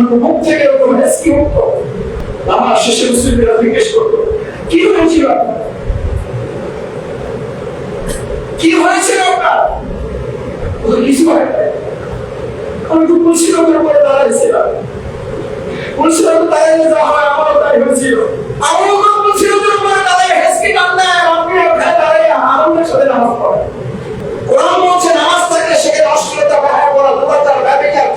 মুখ থেকে এরকম হেসকি উঠতো আমার শেষে মুসলিমরা জিজ্ঞেস করতো কি হয়েছিল? কি হয়েছিল আপনার? কিছু হয় আমি তো মুন্সিগঞ্জের উপরে দাঁড়াইছিলাম। মুন্সিগঞ্জ দাঁড়াই হেসকি সাথে নামাজ পড়েন। কোরআন বলছে, নামাজ থাকলে সেখানে অশ্লীলতা ব্যবহার করা দুরাচার ব্যবচার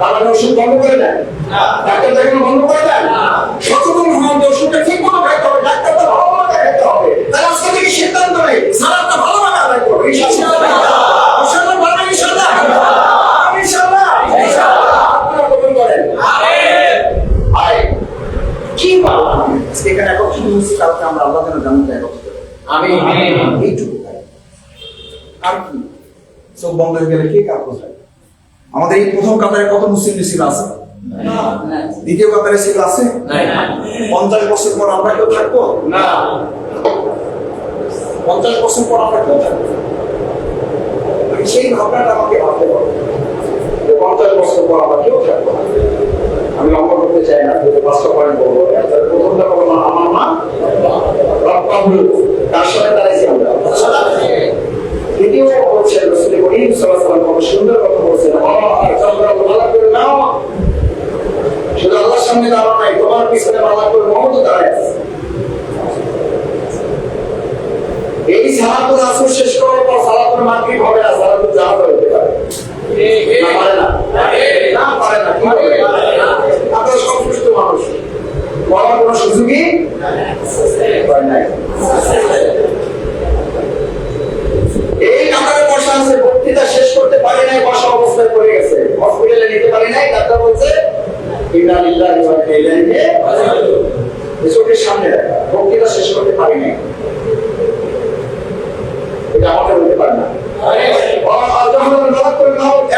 তার বন্ধ করে দেন। ডাক্তার দেখানো বন্ধ করে দেন। সচেতন হন যে ঠিক মতো খাইতে হবে ডাক্তার তো ভালো মতো খাইতে হবে। তাহলে আজকে থেকে সিদ্ধান্ত নেই আদায় করব কি বলা সেখানে একত্রিত হয়েছি কালকে আমরা আল্লাহ যেন জানতে একত্রিত হই। এইটুকু। আর কি? চোখ বন্ধ হয়ে গেলে কে কাজ বোঝায় আমাদের এই প্রথম কাতারে কত মুসলিম ছিল আছে? দ্বিতীয় কাতারে ছিল আছে? পঞ্চাশ বছর পর আমরা কেউ থাকব? না। পঞ্চাশ বছর পর আমরা কেউ থাকব? সেই ভাবনাটা আমাকে ভাবতে পারব পঞ্চাশ বছর পর আমরা কেউ থাকব আমি লম্বা করতে চাই না যদি পাঁচটা পয়েন্ট বলব তাহলে প্রথমটা বলব মা, আমার মা রব্বাহুল তার সাথে দাঁড়াইছি আমরা দ্বিতীয় হচ্ছে রসুল করিম সাল্লাল্লাহু আলাইহি কত সুন্দর কথা বলছেন আর তোমরা ভালো করে নাও শুধু আল্লাহর সামনে দাঁড়ানো নাই তোমার পিছনে ভালো করে মমতা দাঁড়ায় আছে। এই সালাতুল আসর শেষ করার পর সালাতুল মাগরিব হবে না সালাতুল জাহাজ হতে পারে না পারে না না পারে না কি হবে? আপনারা সংশ্লিষ্ট মানুষ বলার কোনো সুযোগই হয় নাই এই কাতারে বসা আছে বক্তৃতা শেষ করতে পারি নাই বসা অবস্থায় পড়ে গেছে হসপিটালে নিতে পারি নাই ডাক্তার বলছে ইন্না লিল্লাহি ওয়া ইন্না ইলাইহি রাজিউন চোখের সামনে রাখা বক্তৃতা শেষ করতে পারি নাই এটা আমাকে বলতে পারে না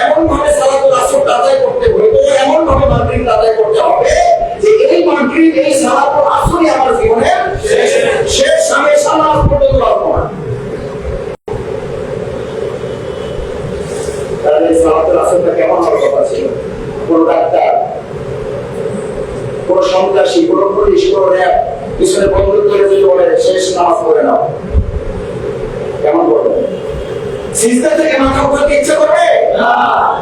এমন ভাবে সালাতুল আসরটা আদায় করতে হইব এমন ভাবে মাগরিব আদায় করতে হবে যে এই মাগরিব এই সালাতুল আসরই আমার জীবনের শেষ আমি সালাত পর্যন্ত রাখব না তাহলে এই সালাতুল আসরটা কেমন হওয়ার কথা ছিল কোন ডাক্তার কোন সন্ত্রাসী কোন পুলিশ কোন র্যাব পিছনে বন্দুক করে যদি বলে শেষ নামাজ পড়ে নাও কেমন করবে সিজদা থেকে মাথা উঠাতে ইচ্ছা করবে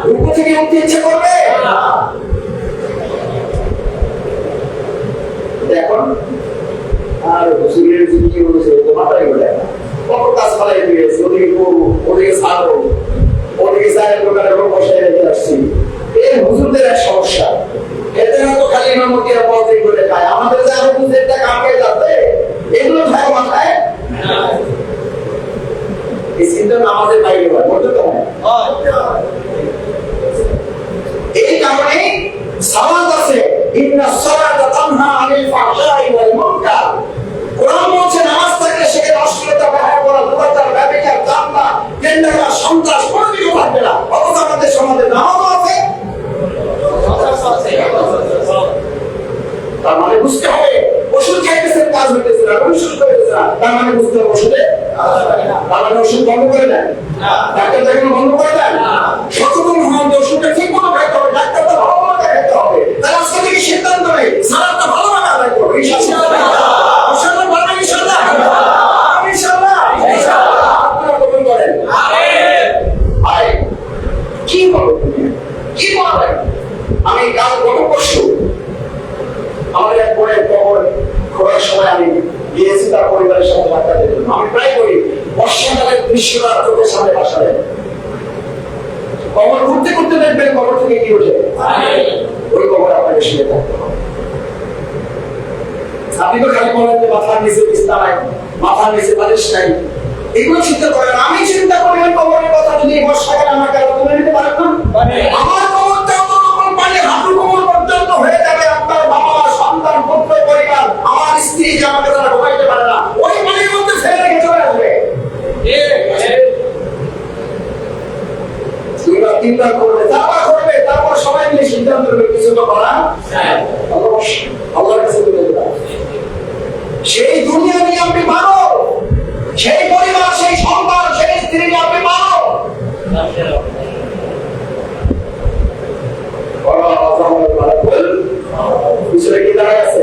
রুকু থেকে উঠতে ইচ্ছা করবে এখন আর যদি কি বলেছে তো মাথায় বলে না কত কাজ ফালাই দিয়েছে ওদিকে করব ওদিকে ছাড়বো ওদিকে চায়ের দোকানে লোক বসাই রেখে আসছি। এই হুজুরদের এক সমস্যা। না তো খালি ইমামতিরা পদে করে খায় আমাদের যে আরও হুজুরটা কামকে যাচ্ছে এগুলো থাকে মাথায়? এই চিন্তা নামাজের বাইরে হয় বলতে তো? এই কারণে সালাত আছে ইন্না সালাতা সেখানে না। আমাদের মানে বুঝতে ওষুধ মানে বুঝতে মানে ওষুধ বন্ধ করে ডাক্তার দেখানো বন্ধ করে ঠিক মতো ডাক্তার তো তাহলে আজকে থেকে সিদ্ধান্ত নেই সালাদটা ভালোভাবে আদায় করব ইনশাআল্লাহ ইনশাআল্লাহ পারবেন ইনশাআল্লাহ ইনশাআল্লাহ ইনশাআল্লাহ আপনারা কবুল করেন আয় কি বলো তুমি কি বলে আমি কাল গত পরশু আমার এক বোনের কবর খোঁড়ার সময় আমি গিয়েছি তার পরিবারের সাথে বার্তা দিতে আমি প্রায় করি দৃশ্যটা চোখের সামনে বাসা কবর ঘুরতে ঘুরতে দেখবেন কবর থেকে কি ওঠে? ওই কবর আপনাকে শুয়ে থাকতে হবে। আপনি তো খালি বলেন যে মাথার নিচে বিস্তা মাথার নিচে বালিশ নাই। এগুলো চিন্তা করেন। আমি চিন্তা করি ওই কবরের কথা যদি বর্ষাকালে আমাকে আরও তুলে নিতে পারেন না? আমার কবরটা অত রকম পানি হাঁটু কোমর পর্যন্ত হয়ে যাবে। আপনার বাবা সন্তান পুত্র পরিবার আমার স্ত্রী যে আমাকে তারা পারে না ওই তোমরা চিন্তা করবে তারপর করবে, তারপর সবাই মিলে সিদ্ধান্ত নেবে, কিছু তো করা আল্লাহর কাছে তুলে দেওয়া সেই দুনিয়া নিয়ে আপনি মানো, সেই পরিবার, সেই সন্তান, সেই স্ত্রী নিয়ে আপনি মানো। পিছনে কি দাঁড়ায় আছে?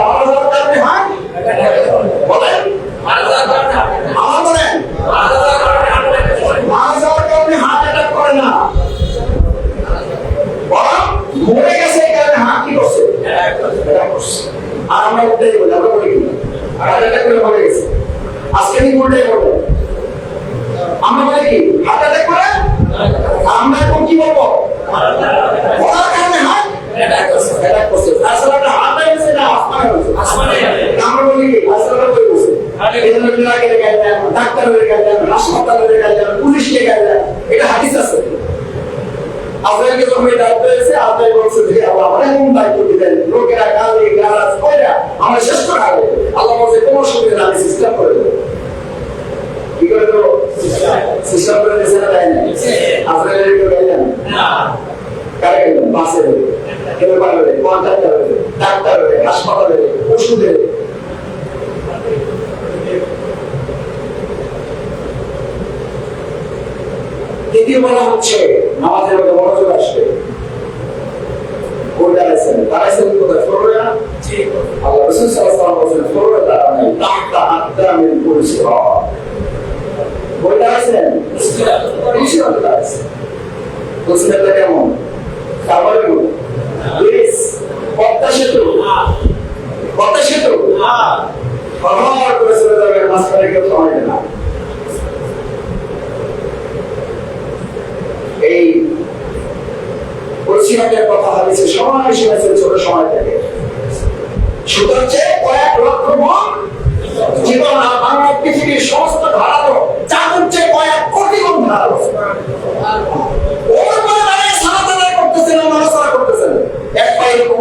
আমরা বলি আর এটা করে আজকে আমি আমরা বলি কি হার্ট অ্যাটাক করে আমরা এখন কি বলব মরার কারণে হার্ট অ্যাটাক করছে আসলে একটা হার্ট হয়েছে না আসমানে হয়েছে আমরা বলি কি আসলে বলে গেছে এই জন্য বিরাগের গাইলেন ডাক্তারের গাইলেন হাসপাতালের গাইলেন পুলিশকে গাইলেন এটা হাদিস আছে আপনাকে যখন এই দায়িত্ব এসে আপনি বলছে যে আল্লাহ আমার এমন দায়িত্ব দিলেন লোকেরা গালি গালাজ কইরা আমরা শেষ করে আগে আল্লাহ বলছে কোনো সুবিধা না আমি সিস্টেম করে দেবো কি করে দেবো সিস্টেম করে দিয়েছে না দেয় না আপনার কেউ গাইলেন কারে গাইলেন বাসে কেউ পারবে কন্ট্রাক্টর ডাক্তার হাসপাতালে ওষুধে দ্বিতীয় বলা হচ্ছে নামাজের মধ্যে মনোযোগ আসবে। কোন দাঁড়াইছেন দাঁড়াইছেন কোথায়? ফ্লোরে আল্লাহ রসুল সাল্লাল্লাহু আলাইহি ওয়াসাল্লাম ফ্লোরে দাঁড়ানো তাহতা কোন দাঁড়াইছেন এই কথা ছোট সময় কয়েক মন জীবন সমস্ত চাঁদের চেয়ে কয়েক কোটি গুণ ধারালো ওর পরে দাঁড়িয়ে সারা দাঁড়ায় করতেছেন আর নড়াচড়া করতেছেন এক পায়ে এরকম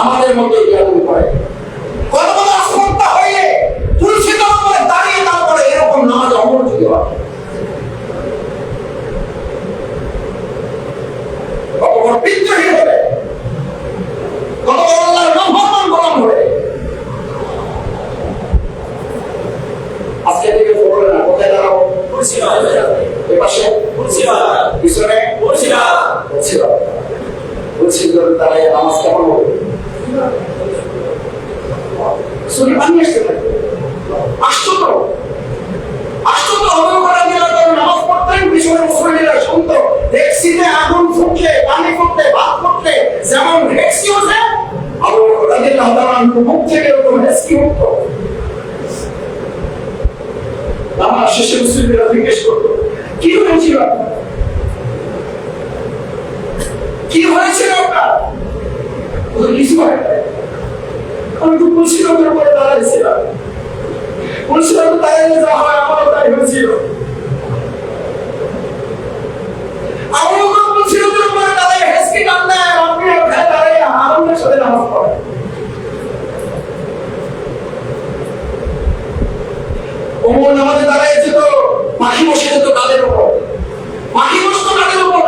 আমাদের মধ্যে জ্ঞান করে কত বড় আসমতা হইলে তুলসী তলায় দাঁড়িয়ে তারপরে এরকম নামাজ অমনোযোগী হয় কত বড় বিদ্রোহী হবে কত বড় আল্লাহর নাফরমান গোলাম হবে আজকে থেকে ফোরে না কোথায় দাঁড়াবো এপাশে পিছনে বলছিল বলছি তারা নামাজ কেমন হবে শুনি পানি আসতে থাকে আসতো তো আসতো তো অবয় করা গেল তো নামাজ পড়তেন পিছনে মুসলিমরা শুনতো ডেক্সিতে আগুন ফুটলে পানি ফুটলে ভাত ফুটলে যেমন ডেক্সি ওঠে ডেক্সি উঠতো আমার শেষে হয়েছিল হয় আমি তো মুর্শিদাবাদের উপরে দাঁড়াইছিলাম মুর্শিদাবাদ দাঁড়াইলে যা ওখানে সাথে নামাজ পড়ে ওমর নামাজে দাঁড়াইছে তো পাখি বসে যেত কাদের উপর পাখি বসতো কাদের উপর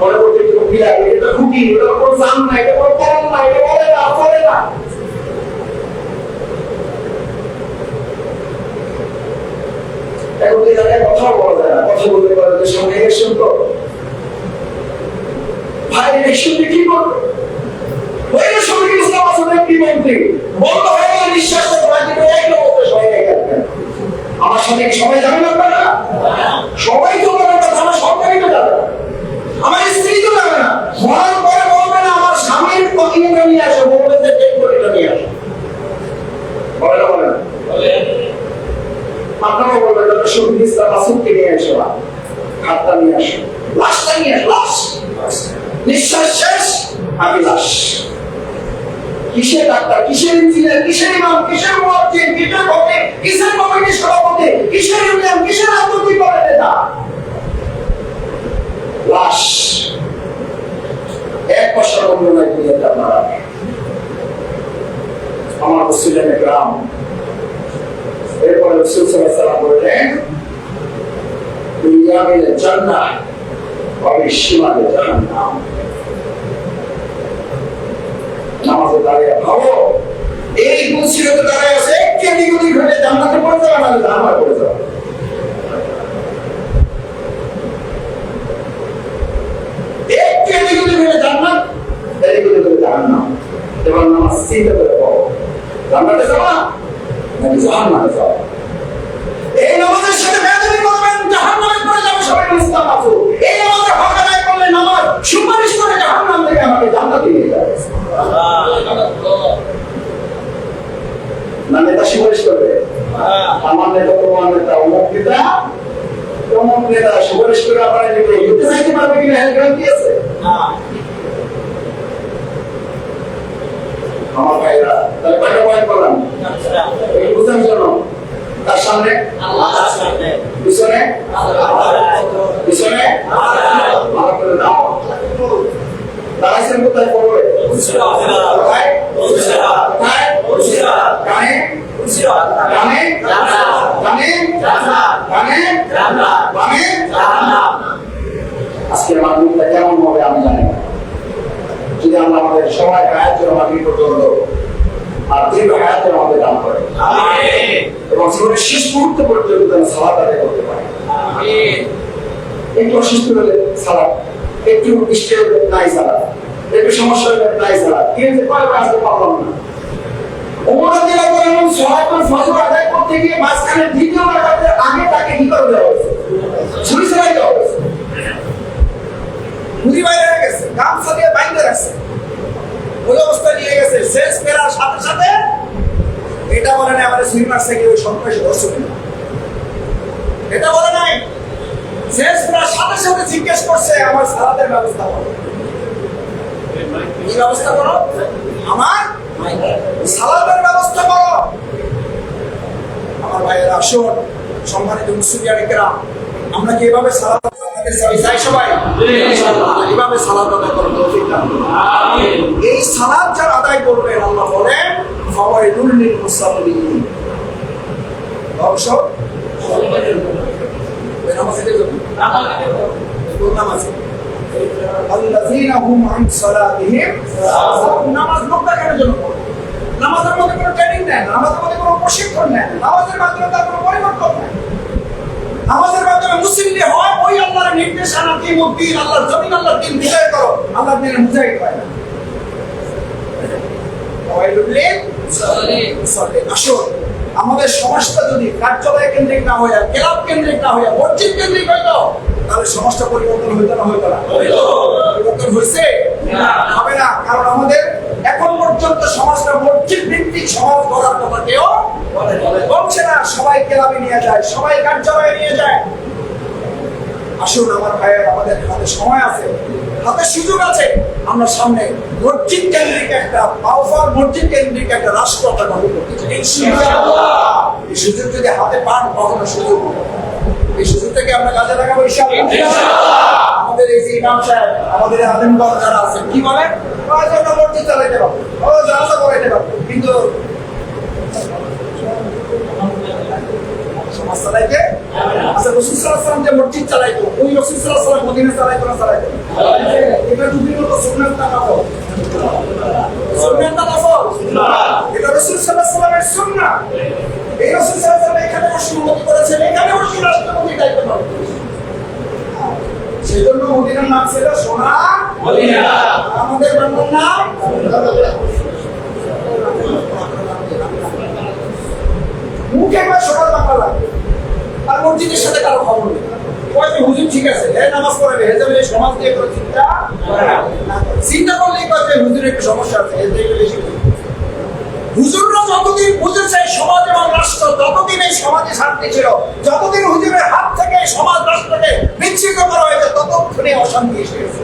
মনে করতে একটু খুবই লাগে খুবই এটা কোনো না এটা কোনো করণ না এটা বলে না করে না। না ভাই ইলেকশন কি করবে? ওই কি মন্ত্রী? বন্ধ আমার কি সবাই যাবেন আপনারা? সবাই তো বলেন কথা আমার সরকারই তো যাবে না। আমার স্ত্রী তো যাবে না। মরার পরে বলবে না আমার স্বামীর ইয়েটা নিয়ে আসো বলবে যে ডেড বডিটা নিয়ে আসো। বলে না বলে আপনারাও বলবেন ডক্টর শহীদ ইসলাম মাসুদকে নিয়ে এসো হাতটা নিয়ে আসো। লাশটা নিয়ে আসো লাশ। নিঃশ্বাস শেষ আমি লাশ। কিসের ডাক্তার? কিসের ইঞ্জিনিয়ার? কিসের ইমাম? কিসের মুয়াজ্জিন? কিসের কমিটি কিসের কমিটি সভাপতি? কিসের ইউনিয়ন? কিসের রাজনৈতিক দলের নেতা? লাশ। এক বছর অনুযায়ী দিয়ে আপনারা আমার। মুসলিম গ্রাম। এরপরে রসুল সাল্লাম বললেন, দুনিয়া মিলে জান্নাত কবে সীমালে জাহান্নাম। নামাজে দাঁড়িয়ে ভাবো, এই মুসিবতে দাঁড়ায় আছে কে নিগুলি জান্নাতে পড়ে যাবে না জাহান্নামে পড়ে যাবে একটু এদিক ওদিক হলে জান্নাত এদিক ওদিক হলে জাহান্নাম। এবার নামাজ চিন্তা করে পাবো জান্নাতে যাবা নাকি জাহান্নামে যাবা এই নামাজের সাথে বেয়াদবি করবেন, জাহান্নামে পড়ে সুপারিশ করে নেতা নেতা নেতা নেতা নেতা আপনার আছে? আমার ভাইরা তাহলে কয়টা পয়েন্ট বললাম এই বুঝার জন্য? তার সামনে? পিছনে? কোথায় পড়বে কোথায় কোথায় কানে কানে কানে কানে কানে আজকের মাধ্যমটা কেমন হবে আমি জানি না আমরা আমাদের সবাই হায়াত যেন মাগরিব পর্যন্ত। আর দীর্ঘ হায়াত যেন আমাদের দান করে। এবং জীবনের শেষ মুহূর্ত পর্যন্ত যেন সালাদ আদায় করতে পারে। একটু অসুস্থ হলে সালাদ একটু বৃষ্টি হলে নাই সালাদ একটু সমস্যা হলে নাই সালাদ কি হয়েছে? কয়েকবার আসতে পারলাম না। ফজর আদায় করতে গিয়ে মাঝখানে দ্বিতীয় আগে তাকে কি করে দেওয়া হয়েছে? ছুরি চালাই দেওয়া হয়েছে। মুড়ি বাইরে গেছে গামছা দিয়ে বাইরে রাখছে। ওই অবস্থা নিয়ে গেছে। ফেরার সাথে সাথে এটা বলে আমাদের সুইমার থেকে ওই সন্ত্রাসী কিনা। এটা বলে নাই। ফেরার সাথে সাথে জিজ্ঞেস করছে, আমার সালাদের ব্যবস্থা করো। কি ব্যবস্থা করো? আমার? সালাদের ব্যবস্থা করো। আমার ভাইয়ের, আসুন, সম্মানিত মুসলিয়ানিকেরা আমরা কি এভাবে সালাদ আদায় চাই সবাই। এভাবে সালাদ আদায় তৌফিক দান এই সালাদ যারা আদায় করবেন আল্লাহ বলেন ফাওয়াইদুল লিল মুসাল্লিন নামাজের মধ্যে কোনো ট্রেনিং নেন নামাজের মধ্যে কোনো প্রশিক্ষণ নেন নামাজের মাধ্যমে তার কোনো পরিবর্তন নেই আমাদের মাধ্যমে মুসলিম যে হয় ওই আল্লাহর নির্দেশনা কি মুদ্দিন আল্লাহর জমিন আল্লাহর দিন বিজয় করো আল্লাহর দিনের মুজাহিদ হয় না। আসুন। আমাদের সমাজটা যদি কার্যালয় কেন্দ্রিক না হয়ে যায় ক্লাব কেন্দ্রিক না হয়ে মসজিদ কেন্দ্রিক হইতো তাহলে সমাজটা পরিবর্তন হইতো না হইতো না। পরিবর্তন হয়েছে হবে না কারণ আমাদের এখন পর্যন্ত সমাজটা মসজিদ ভিত্তিক সমাজ গড়ার কথা কেউ বলছে না, সবাই ক্লাবে নিয়ে যায়, সবাই কার্যালয়ে নিয়ে যায়। আসুন, আমার ভাইয়ের, আমাদের হাতে সময় আছে। হাতে সুযোগ আছে। আমরা সামনে মসজিদ কেন্দ্রিক একটা পাওয়ার মসজিদ কেন্দ্রিক একটা রাষ্ট্র আমরা গঠন করতে চাই। এই সুযোগ যদি হাতে পান, কখনো সুযোগ এই সুযোগ থেকে আমরা কাজে লাগাবো যে ইমাম সাহেব, আমাদের এই আলেম যারা আছেন, কি বলে? আমরা মসজিদ চালাইতে পারব। ও, জানাজা করাইতে পারব। কিন্তু আচ্ছা রসুল রসুল এটা দুদিন তো সুন্নাত না রসুল এই রসুল আলাইহি এখানে রাষ্ট্রপতি করেছেন, এখানে রসুল সেজন্য মদিনার নাম ছিল সোনা। আমাদের বাংলার নাম মুখে কয় সকাল বাংলা লাগে। আর মসজিদের সাথে কারও খবর নেই। চিন্তা চিন্তা করলেই কয় যে হুজুরের একটু সমস্যা আছে হুজুররা যতদিন বুঝেছে সমাজ এবং রাষ্ট্র, ততদিন এই সমাজে শান্তি ছিল। যতদিন হুজুরের হাত থেকে সমাজ, রাষ্ট্রকে বিচ্ছিন্ন করা ততক্ষণে অশান্তি এসে গেছে।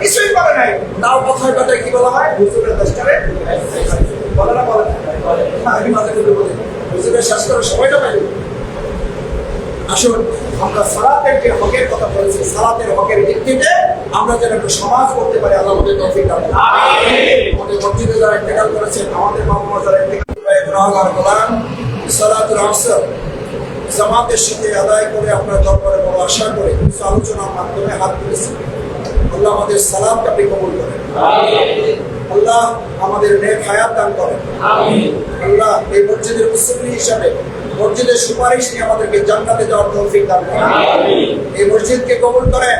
কিছুই নাই। তাও কথায় কথায় কি বলা হয়? হুজুরের দেশটারে বলে না বলে আমি মাঝে মধ্যে বলি হুজুরের শেষ করে সময়টা পাই আসুন আমরা সালাতের যে হকের কথা বলেছি সালাতের হকের ভিত্তিতে আমরা যেন একটা সমাজ করতে পারি আল্লাহ আমাদের তৌফিক দান আমাদের মসজিদে যারা ইন্তেকাল করেছেন আমাদের বাবা যারা ইন্তেকাল করে গুনাহগার গোলাম সালাতুল আসর জামাতের সাথে আদায় করে আপনার দরবারে বড় আশা করে আলোচনার মাধ্যমে হাত তুলেছি। আল্লাহ আমাদের সালামকে আপনি কবুল করেন। আল্লাহ আমাদের নেক হায়াত দান করেন। আল্লাহ এই মসজিদের মুসল্লি হিসাবে মসজিদের সুপারিশ নিয়ে আমাদেরকে জান্নাতে যাওয়ার তৌফিক দান করেন। এই মসজিদকে কবুল করেন।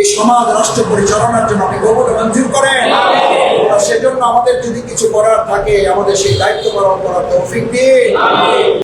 এই সমাজ রাষ্ট্র পরিচালনার জন্য আপনি কবুল মঞ্জুর করেন। সেজন্য আমাদের যদি কিছু করার থাকে, আমাদের সেই দায়িত্ব পালন করার তৌফিক দিয়ে